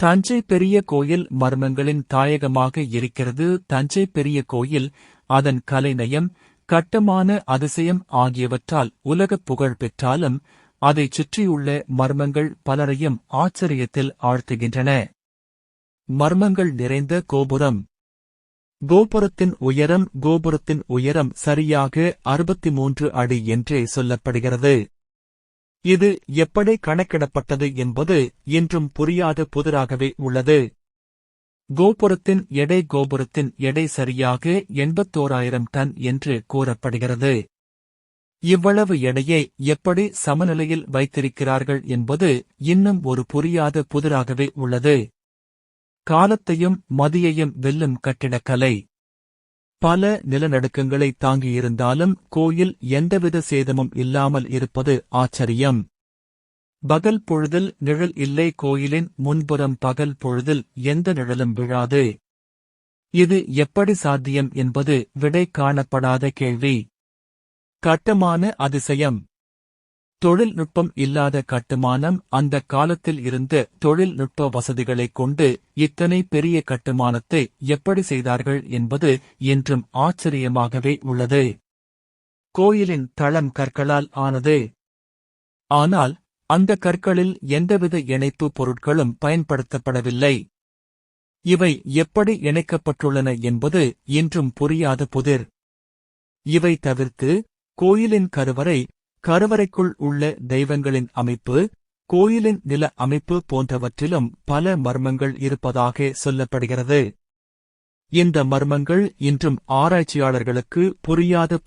தஞ்சை பெரிய கோயில் மர்மங்களின் தாயகமாக இருக்கிறது. தஞ்சை பெரிய கோயில் அதன் கலைநயம் கட்டமான அதிசயம் ஆகியவற்றால் உலகப் புகழ் பெற்றாலும் அதைச் சுற்றியுள்ள மர்மங்கள் பலரையும் ஆச்சரியத்தில் ஆழ்த்துகின்றன. மர்மங்கள் நிறைந்த கோபுரம். கோபுரத்தின் உயரம் கோபுரத்தின் உயரம் சரியாக அறுபத்தி மூன்று அடி என்றே சொல்லப்படுகிறது. இது எப்படி கணக்கிடப்பட்டது என்பது இன்றும் புரியாத புதிராகவே உள்ளது. கோபுரத்தின் எடை கோபுரத்தின் எடை சரியாக எண்பத்தோராயிரம் டன் என்று கூறப்படுகிறது. இவ்வளவு எடையை எப்படி சமநிலையில் வைத்திருக்கிறார்கள் என்பது இன்னும் ஒரு புரியாத புதிராகவே உள்ளது. காலத்தையும் மதியையும் வெல்லும் கட்டிடக்கலை. பல நிலநடுக்கங்களை தாங்கியிருந்தாலும் கோயில் எந்தவித சேதமும் இல்லாமல் இருப்பது ஆச்சரியம். பகல் பொழுதில் நிழல் இல்லை கோயிலின் முன்புறம் பகல் பொழுதில் எந்த நிழலும் விழாது. இது எப்படி சாத்தியம் என்பது விடை காணப்படாத கேள்வி. கட்டுமான அதிசயம். தொழில்நுட்பம் இல்லாத கட்டுமானம் அந்த காலத்தில் இருந்த தொழில்நுட்ப வசதிகளைக் கொண்டு இத்தனை பெரிய கட்டுமானத்தை எப்படி செய்தார்கள் என்பது இன்றும் ஆச்சரியமாகவே உள்ளது. கோயிலின் தளம் கற்களால் ஆனது. ஆனால் அந்த கற்களில் எந்தவித இணைப்பு பொருட்களும் பயன்படுத்தப்படவில்லை. இவை எப்படி இணைக்கப்பட்டுள்ளன என்பது இன்றும் புரியாத புதிர். இவை தவிர்த்து கோயிலின் கருவறை கருவறைக்குள் உள்ள தெய்வங்களின் அமைப்பு கோயிலின் நில அமைப்பு போன்றவற்றிலும் பல மர்மங்கள் இருப்பதாக சொல்லப்படுகிறது. இந்த மர்மங்கள் இன்றும் ஆராய்ச்சியாளர்களுக்கு புரியாத